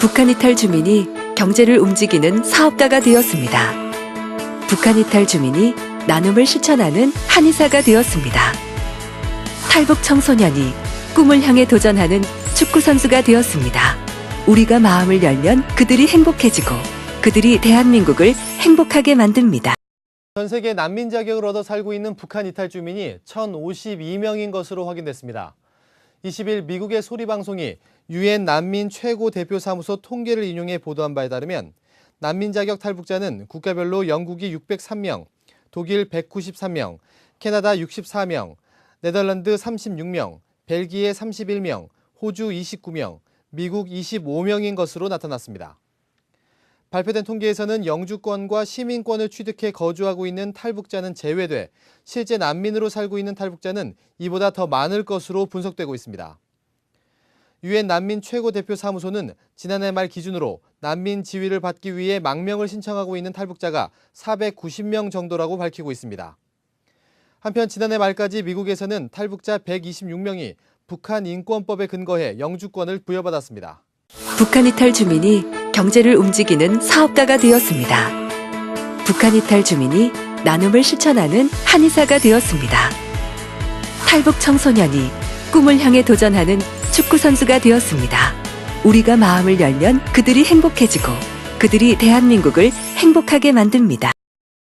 북한 이탈 주민이 경제를 움직이는 사업가가 되었습니다. 북한 이탈 주민이 나눔을 실천하는 한의사가 되었습니다. 탈북 청소년이 꿈을 향해 도전하는 축구 선수가 되었습니다. 우리가 마음을 열면 그들이 행복해지고 그들이 대한민국을 행복하게 만듭니다. 전 세계 난민 자격을 얻어 살고 있는 북한 이탈 주민이 1,052명인 것으로 확인됐습니다. 20일 미국의 소리 방송이 유엔 난민 최고 대표 사무소 통계를 인용해 보도한 바에 따르면 난민 자격 탈북자는 국가별로 영국이 603명, 독일 193명, 캐나다 64명, 네덜란드 36명, 벨기에 31명, 호주 29명, 미국 25명인 것으로 나타났습니다. 발표된 통계에서는 영주권과 시민권을 취득해 거주하고 있는 탈북자는 제외돼 실제 난민으로 살고 있는 탈북자는 이보다 더 많을 것으로 분석되고 있습니다. 유엔 난민 최고 대표 사무소는 지난해 말 기준으로 난민 지위를 받기 위해 망명을 신청하고 있는 탈북자가 490명 정도라고 밝히고 있습니다. 한편 지난해 말까지 미국에서는 탈북자 126명이 북한 인권법에 근거해 영주권을 부여받았습니다. 북한 이탈 주민이 경제를 움직이는 사업가가 되었습니다. 북한 이탈 주민이 나눔을 실천하는 한의사가 되었습니다. 탈북 청소년이 꿈을 향해 도전하는 축구 선수가 되었습니다. 우리가 마음을 열면 그들이 행복해지고 그들이 대한민국을 행복하게 만듭니다.